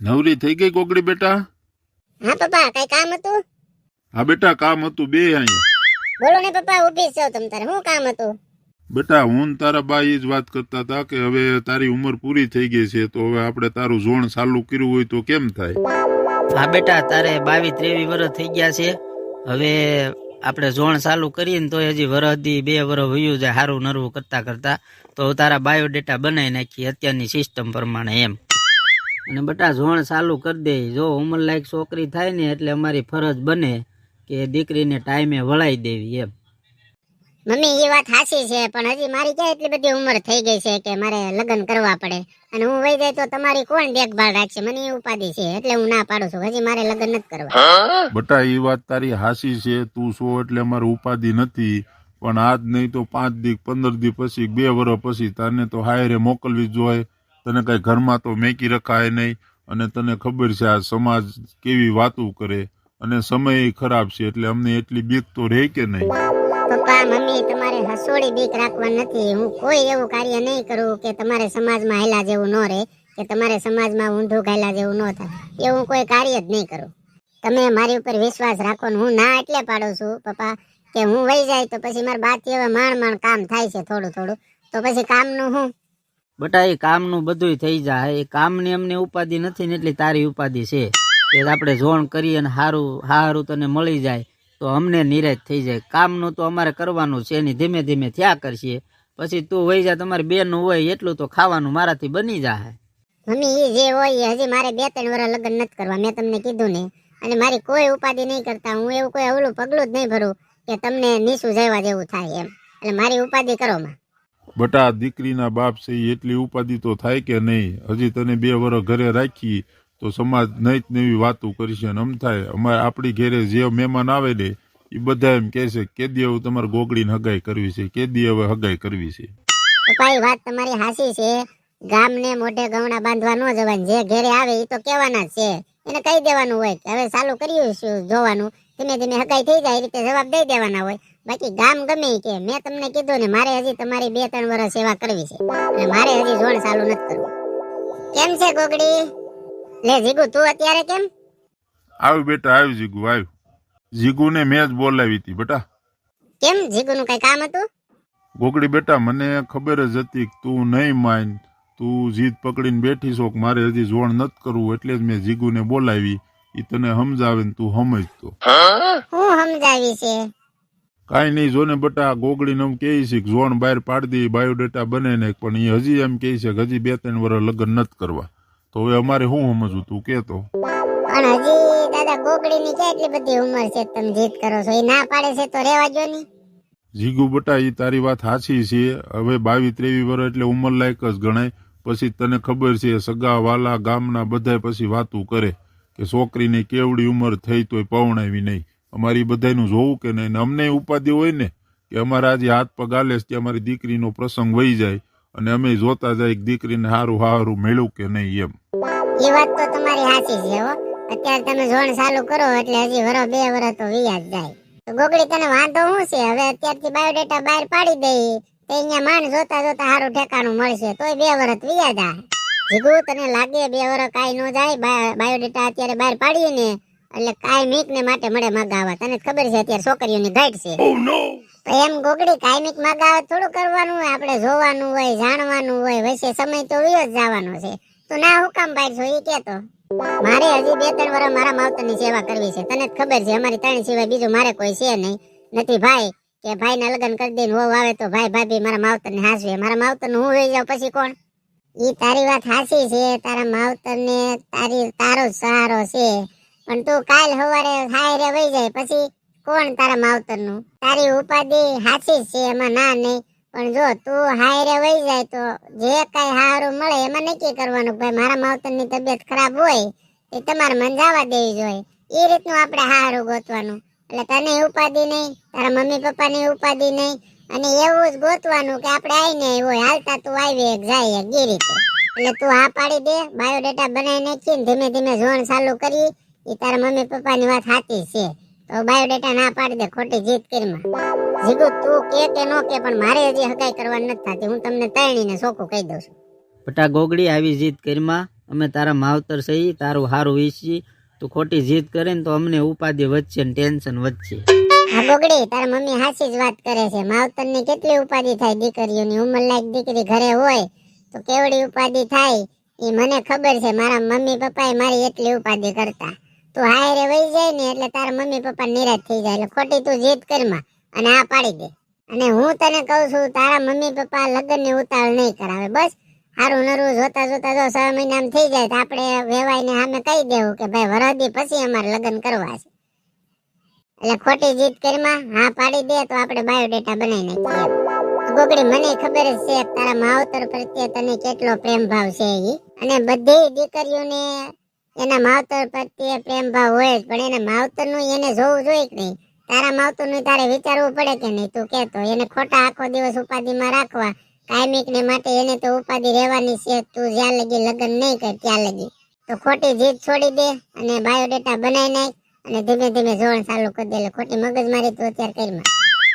નવરી થઈ ગઈ કોકડી બેટા? હા પપ્પા કઈ કામ હતું? હા બેટા કામ હતું બે અહીંયા. બોલો ને પપ્પા ઊભી છો તમ તારે. શું કામ હતું? બેટા હું તારા બા એ જ વાત કરતા હતા કે હવે તારી ઉંમર પૂરી થઈ ગઈ છે તો હવે આપણે તારું ઝોણ ચાલુ કર્યું હોય તો કેમ થાય? હા બેટા તારે બાવીસ ત્રેવીસ વર્ષ થઈ ગયા છે. હવે આપણે ઝોણ ચાલુ કરીને તોય હજી વરસથી બે વર્ષ વયું જાય સારું નરવું કરતા કરતા. તો તારા બાયોડેટા બનાવી નાખીએ અત્યારની સિસ્ટમ પ્રમાણે એમ. અને બટા ઝોણ ચાલુ કરી દે. જો ઉંમર લાયક છોકરી થાય ને એટલે અમારી ફરજ બને કે દીકરીને ટાઈમે વળાઈ દેવી એમ. મમ્મી એ વાત સાચી છે પણ હજી મારી ક્યાં એટલી બધી ઉંમર થઈ ગઈ છે કે મારે લગ્ન કરવા પડે? અને હું વહી જાય તો તમારી કોણ દેખભાળ રાખશે? મને એ ઉપાધિ છે એટલે હું ના પાડું છું. હજી મારે લગ્ન નથી કરવા. બટા એ વાત તારી હાસી છે તું છો એટલે અમારે ઉપાધિ નથી. પણ આજ નહીં તો પાંચ દી પંદર દી પછી બે વર્ષ પછી તને તો હાયરે મોકલવી જ જોઈએ. તને કંઈ ઘરમાં તો મેકી રખાય નહીં અને તને ખબર છે આ સમાજ કેવી વાતો કરે અને સમય ખરાબ છે એટલે અમને એટલી બીક તો રહે કે નહીં? પપ્પા, મમ્મી, તમારે હસોડી બીક રાખવા નથી. હું કોઈ એવું કાર્ય નહીં કરું કે તમારે સમાજમાં હેલા જેવું ન રહે, કે તમારે સમાજમાં ઊંધું ગાયલા જેવું ન થાય. એવું કોઈ કાર્ય જ નહીં કરું. તમે મારી ઉપર વિશ્વાસ રાખો ને હું ના એટલે પાડું છું, પપ્પા, કે હું વહી જાય તો પછી મારા બાથી હવે માણ માણ કામ થાય છે થોડું થોડું તો પછી કામનું હું? બટા એ કામનું બધુંય થઈ જાય. એ કામની અમને ઉપાધિ નથી ને એટલી તારી ઉપાધિ છે. કે આપણે જોણ કરીએ અને સારું સારું તને મળી જાય તો અમને નિરાશ થઈ જાય. કામનું તો અમારે કરવાનું છે એની ધીમે ધીમે થયા કરશે. પછી તું વહી જા, તમારી બેનનું હોય એટલું તો ખાવાનું મારાથી બની જાય મમ્મી એ જે હોય હજી મારે બે ત્રણ વર્ષ લગ્ન નથી કરવા. મેં તમને કીધું ને. અને મારી કોઈ ઉપાધિ નહીં કરતા. હું એવું કોઈ અવલું પગલું જ નહીં ભરું કે તમને નીસું જવા જેવું થાય એમ. એટલે મારી ઉપાધિ કરો માં. બટા દીકરીના બાપ છે એટલી ઉપાધિ તો થાય કે નહીં? હજી તને બે વર્ષ ઘરે રાખી તો સમાજ નહીં નવી વાતો કરશે અને આમ થાય. અમારે આપણી ઘેરે જે મહેમાન આવે ને એ બધા એમ કહે છે કેદી હવે તમારે ગોગડીને હગાઈ કરવી છે? કે દી હવે હગાઈ કરવી છે? પપ્પા વાત તમારી હાસી છે. ગામને મોઢે ગવણા બાંધવા ન જવાનું જે ઘેરે આવે એ તો કહેવાના છે. એને કહી દેવાનું હોય કે, હવે ચાલુ કર્યું જોવાનું. ધીમે ધીમે હગાઈ થઈ જાય, એ રીતે જવાબ દઈ દેવાના હોય. બાકી ગામ ગમે કે. મેં તમને કીધું ને મારે હજી તમારી બે ત્રણ વર્ષ સેવા કરવી છે. અને મારે હજી જોણ ચાલુ નથી કરવું. કેમ છે ગોગડી? લે જીગુ તું અત્યારે કેમ? આવ બેટા આવ્યું જીગુ આવ્યું જીગુને મેં જ બોલાવી હતી બેટા. કેમ? જીગુનું કઈ કામ હતું? ગોગડી બેટા મને ખબર જ હતી કે તું નહીં માન. તું જીદ પકડીને બેઠી છો કે મારે હજી જોણ નથી કરવું એટલે જ મેં જીગુને બોલાવી. એ તને સમજાવે ને તું સમજતો. હું સમજાવી છે? કાંઈ નહીં જો ને બટા ગોગડીને એમ કહે છે કે ઝોન બહાર પાડી દે બાયોડેટા બને ને પણ એ હજી એમ કહે છે કે હજી બે ત્રણ વર્ષ લગ્ન નથી કરવા. તો હવે અમારે શું સમજવું? તું કહેતો પણ હજી દાદા ગોગડી ની ક્યાં એટલી બધી ઉંમર છે તમે જીત કરો છો? એ ના પાડે છે તો રેવા જો ની. જીગુ બટા એ તારી વાત સાચી છે. હવે બાવીસ ત્રેવીસ વર્ષ એટલે ઉંમર લાયક જ ગણાય. પછી તને ખબર છે સગા વાલા ગામના બધાય પછી વાતું કરે કે છોકરીની કેવડી ઉંમર થઈ તોય પવણાવી નહીં. અમારી બધાનું જોવું કે નહીં. અમને ઉપાધિ હોય ને કે અમારા આજે હાથ પગ કે અમારી દીકરીનો પ્રસંગ વહી જાય અને અમે જોતા જાય દીકરીને હારું હારું મેળવું કે નહીં એમ. એ વાત તો તમારી સાચી છે અત્યારે તમે જોણ ચાલુ કરો એટલે હજી વરો બે વરો તો વિયા જ જાય. તો ગોગડી તને વાંધો શું છે? હવે અત્યારથી બાયોડેટા બહાર પાડી દઈ તો અહીંયા માણ જોતા જોતા સારું ઠેકાણું મળશે. તોય બે વરત વિયા જાય જીગુ, તને લાગે બે વરસ કાંઈ ન જાય? બાયોડેટા અત્યારે બહાર પાડીએ ને એટલે કાયમિક ને માટે મળે મગાવવા. તને ખબર છે અત્યારે છોકરીઓની ઘાટ છે. તો એમ ગોગડી કાયમિક મગાવે થોડું કરવાનું હોય આપણે જોવાનું હોય જાણવાનું હોય વચ્ચે સમય તો વયો જ જવાનો છે. તો ના હું કામ પાડશો એ કેતો મારે હજી બે ત્રણ વર્ષ મારા માવતરની સેવા કરવી છે. તને ખબર છે અમારી ત્રણ સિવાય બીજું મારે કોઈ છે નહીં. નથી ભાઈ કે ભાઈ ના લગ્ન કરી દઈને હોવ આવે તો ભાઈ ભાભી મારા માવતર ને હાસવે. મારા માવતર હું હોઈ જાઉં પછી કોણ? ઈ તારી વાત હાસી છે તારા માવતર ને તારી તારો સારો સહારો છે. પણ તું કાલ સવારે હાય રે વહી જાય, પછી કોણ તારા માવતરનું તારી ઉપાધિ હાચી છે, એમાં ના નહીં. પણ જો તું હાયરે વહી જાય તો જે કઈ હારું મળે એમાં નક્કી કરવાનું ભાઈ મારા માવતરની તબિયત ખરાબ હોય, એ તમારે મન જવા દેવી જોઈએ. એ રીતનું આપણે હારું ગોતવાનું. એટલે તને ઉપાધિ નહીં, તારા મમ્મી પપ્પા ની ઉપાધિ નહીં, અને એવું જ ગોતવાનું કે આપણે આવીને હોય. હાલતા તું આવી એક જાય એક રીતે. એટલે તું હા પાડી દે, બાયોડેટા બનાવી નાખી ધીમે ધીમે જોણ ચાલુ કરી એ તારા મમ્મી પપ્પા ની વાત સાચી છે. તો બાયોડેટા ના પાડી દે ખોટી જીત કરીમાં જીગુ તું કે કે નો કે પણ મારે હજી હગાઈ કરવાની નથી થતી. હું તમને તૈણીને સોખું કહી દઉં છું. પટા ગોગડી આવી જીત કરીમાં અમે તારા માવતર સહી તારું હારું ઈચ્છી. તું ખોટી જીત કરે ને તો અમને ઉપાધિ વધશે ને ટેન્શન વધશે. હા ગોગડી તારા મમ્મી હાસી જ વાત કરે છે. માવતરની કેટલી ઉપાધિ થાય દીકરીઓની? ઉંમર લાયક દીકરી ઘરે હોય તો કેવડી ઉપાધિ થાય? એ મને ખબર છે. મારા મમ્મી પપ્પાએ મારી એટલી ઉપાધિ કરતા. તું હાયરે વહી જાય ને એટલે તારા મમ્મી પપ્પા નિરાશ થઈ જાય. એટલે ખોટી તું જીત કરમાં અને આ પાડી દે. અને હું તને કહું છું, તારા મમ્મી પપ્પા લગ્નની ઉતાવળ નહીં કરાવે. બસ, હારું નરું જોતા જોતા જો છ મહિનામાં થઈ જાય તો આપણે વેવાઈને સામે કહી દેવું કે ભાઈ વરદી પછી અમારે લગ્ન કરવા છે. એટલે ખોટી જીત કરીમાં હા પાડી દે તો આપણે બાયોડેટા બનાવી નાખીએ. ગોગડી મને ખબર જ છે તારા માવતર પ્રત્યે તને કેટલો પ્રેમ ભાવ છે એ અને બધી દીકરીઓને એના માવતર પ્રત્યે પ્રેમ ભાવ હોય જ, પણ એને માવતરનું એને જોવું જોઈએ કે નહીં? તારા માવતરનું તારે વિચારવું પડે કે નહીં? તું કેતો એને ખોટા આખો દિવસ ઉપાધિમાં રાખવા કાયમિક ને માટે એને તો ઉપાધિ રહેવાની છે, તું જ્યાં લગી લગ્ન નહીં કર, ત્યાં લગી. તો ખોટી જીત છોડી દે અને બાયોડેટા બનાવી નાખ અને ધીમે ધીમે જોણ ચાલુ કરી દે. એટલે ખોટી મગજમારી તું અત્યારે કરી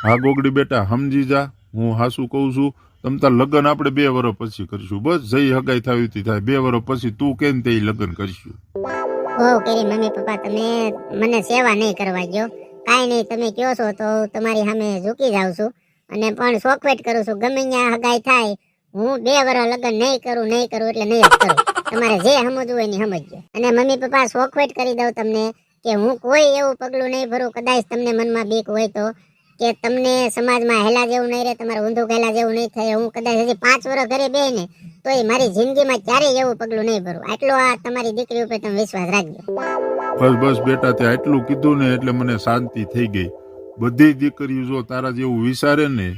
હા ગોગડી બેટા, સમજી જા. હું હાસુ કહું છું તમ તાર લગ્ન આપણે બે વર્ષ પછી કરીશું. બસ જઈ હગાઈ થાય તે થાય. બે વર્ષ પછી તું કેમ તે લગ્ન કરીશું? બહુ કરી મમ્મી પપ્પા, તમે મને સેવા નહીં કરવા ગયો કાંઈ નહીં, તમે કયો છો તો તમારી સામે ઝૂકી જાઉં છું. અને પણ શોખવેટ કરું છું. ગમે ત્યાં હગાઈ થાય, હું બે વર્ષ લગ્ન નહીં કરું નહીં કરું એટલે નહીં કરું. તમારે જે સમજવું હોય ને સમજજો. અને મમ્મી પપ્પા શોખવેટ કરી દઉં તમને કે હું કોઈ એવું પગલું નહીં ભરું. કદાચ તમને મનમાં બીક હોય તો કે તમને સમાજમાં હેલા જેવું નહીં રહે, તમારે ઊંધું ગયેલા જેવું નહીં થાય, હું કદાચ હજી પાંચ વર્ષ ઘરે બે ને, તો એ મારી જિંદગીમાં ક્યારેય એવું પગલું નહીં ભરું. આટલો આ તમારી દીકરી ઉપર તમે વિશ્વાસ રાખજો. બસ બસ, બેટા, તે આટલું કીધું ને એટલે મને શાંતિ થઈ ગઈ. બધી દીકરીઓ જો તારા જેવું વિચારે ને,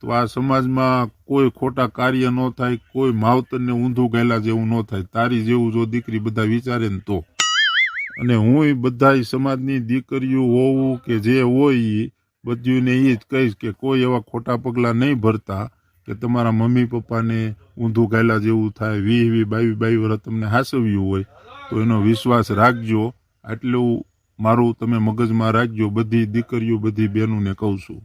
તો આ સમાજમાં કોઈ ખોટા કાર્ય ન થાય, કોઈ માવતરને ઊંધું ગયેલા જેવું ન થાય. તારી જેવું જો દીકરી બધા વિચારે ને તો. અને હું બધા સમાજની દીકરીઓ હોવું કે જે હોય ઈ બધીને એ જ કહીશ કે કોઈ એવા ખોટા પગલાં નહીં ભરતા કે તમારા મમ્મી પપ્પાને ઊંધું ગાયલા જેવું થાય, વી વી બાવી બાવી વર્ષ તમને હાસવ્યું હોય, તો એનો વિશ્વાસ રાખજો. આટલું મારું તમે મગજમાં રાખજો. બધી દીકરીઓ બધી બહેનોને કહું છું.